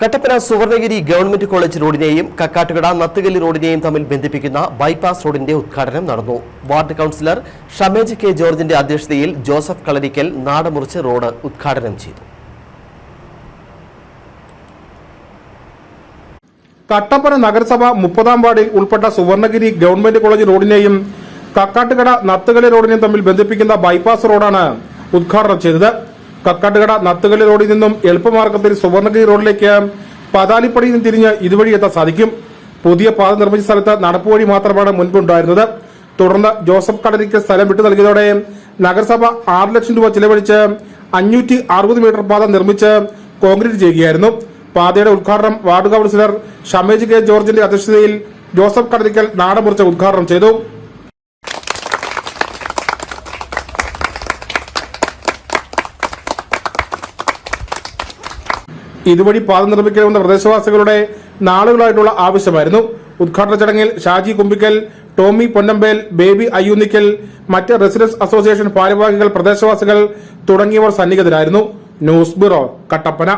Kattappana Suvarnagiri government college റോഡിനെയും കക്കാട്ടുകട നത്തുകല്ലി റോഡിനെയും തമ്മിൽ ബന്ധിപ്പിക്കുന്ന ബൈപ്പാസ് റോഡിന്റെ ഉദ്ഘാടനം നടന്നു. വാർഡ് കൗൺസിലർ ഷമേജ് കെ ജോർജിന്റെ അധ്യക്ഷതയിൽ ജോസഫ് കളരിക്കൽ നാടമുറിച്ച് റോഡ് ഉദ്ഘാടനം ചെയ്തു. കട്ടപ്പന നഗരസഭ മുപ്പതാം വാർഡിൽ ഉൾപ്പെട്ട സുവർണഗിരി ഗവൺമെന്റ് കോളേജ് റോഡിനെയും കക്കാട്ടുകട നത്തുകലി റോഡിനെയും തമ്മിൽ ബന്ധിപ്പിക്കുന്ന ബൈപ്പാസ് റോഡാണ് ഉദ്ഘാടനം ചെയ്തത്. കക്കാട്ടുകട നത്തുകല്ല് റോഡിൽ നിന്നും എളുപ്പമാർഗത്തിൽ സുവർണഗിരി റോഡിലേക്ക് പതാലിപ്പടിയിൽ നിന്ന് തിരിഞ്ഞ് ഇതുവഴി എത്താൻ സാധിക്കും. പുതിയ പാത നിർമ്മിച്ച സ്ഥലത്ത് നടപ്പ് വഴി മാത്രമാണ് മുൻപുണ്ടായിരുന്നത്. തുടർന്ന് ജോസഫ് കടലിക്ക് സ്ഥലം വിട്ടു നൽകിയതോടെ നഗരസഭ ആറ് ലക്ഷം രൂപ ചിലവഴിച്ച് അഞ്ഞൂറ്റി അറുപത് മീറ്റർ പാത നിർമ്മിച്ച് കോൺക്രീറ്റ് ചെയ്യുകയായിരുന്നു. പാതയുടെ ഉദ്ഘാടനം വാർഡ് കൌൺസിലർ ഷമേജ് കെ ജോർജിന്റെ അധ്യക്ഷതയിൽ ജോസഫ് കടലിക്കൽ നാടമുറിച്ച് ഉദ്ഘാടനം ചെയ്തു. ഇതുവഴി പാത നിർമ്മിക്കണമെന്ന പ്രദേശവാസികളുടെ നാളുകളായിട്ടുള്ള ആവശ്യമായിരുന്നു. ഉദ്ഘാടന ചടങ്ങിൽ ഷാജി കുമ്പിക്കൽ ടോമി പൊന്നമ്പേൽ ബേബി അയ്യൂന്നിക്കൽ മറ്റ് റെസിഡൻസ് അസോസിയേഷൻ ഭാരവാഹികൾ പ്രദേശവാസികൾ തുടങ്ങിയവർ സന്നിഹിതരായിരുന്നു. News bureau Kattappana.